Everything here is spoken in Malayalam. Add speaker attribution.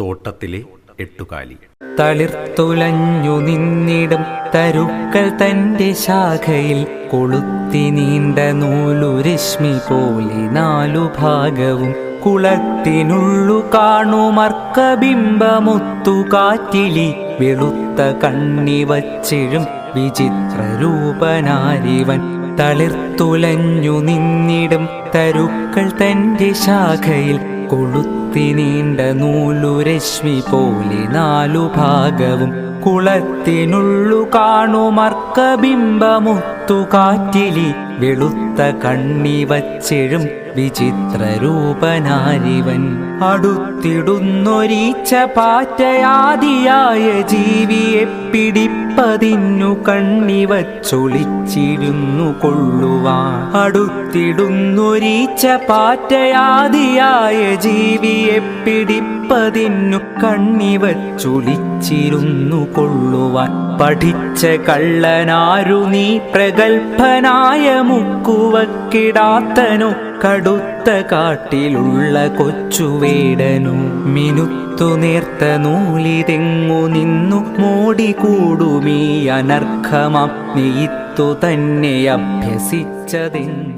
Speaker 1: തോട്ടത്തിലെ എട്ടുകാലി.
Speaker 2: തളിർത്തുലഞ്ഞു നിന്നിടും തരുക്കൾ തന്റെ ശാഖയിൽ കൊളുത്തി നീണ്ട നൂലു രശ്മി പോലെ നാലു ഭാഗവും കുളത്തിനുള്ളു കാണുമർക്കബിംബമൊത്തു കാറ്റിലി വെളുത്ത കണ്ണി വച്ചിഴും വിചിത്ര രൂപനാരിവൻ. തളിർത്തുലഞ്ഞു നിന്നിടും തരുക്കൾ തന്റെ ശാഖയിൽ കൊളുത്തി നീണ്ട നൂലുരശ്മി പോലെ നാലു ഭാഗവും കുളത്തിനുള്ളു കാണുമർക്കബിംബമുത്തു കാറ്റിലി വെളുത്ത കണ്ണി വച്ചെഴും വിചിത്ര രൂപനാരിവൻ. അടുത്തിടുന്നൊരീച്ച പാറ്റയാദിയായ ജീവിയെ പിടിപ്പതിന്നു കണ്ണിവച്ചൊളിച്ചിരുന്നു കൊള്ളുവാൻ അടുത്തിടുന്നൊരീച്ച പാറ്റയാദിയായ ജീവിയെ പിടിപ്പതിന്നു കണ്ണിവച്ചൊളിച്ചിരുന്നു കൊള്ളുവാൻ പഠിച്ച കള്ളനാരു നീ പ്രഗത്ഭനായ മുക്കുവക്കിടാത്തനോ കടുത്ത കാട്ടിലുള്ള കൊച്ചുവേടനു മിനുത്തു നേർത്ത നൂലിതെങ്ങു നിന്നു മോടികൂടുമീ അനർഘമാം നെയ്ത്തു തന്നെ അഭ്യസിച്ചതെങ്ങു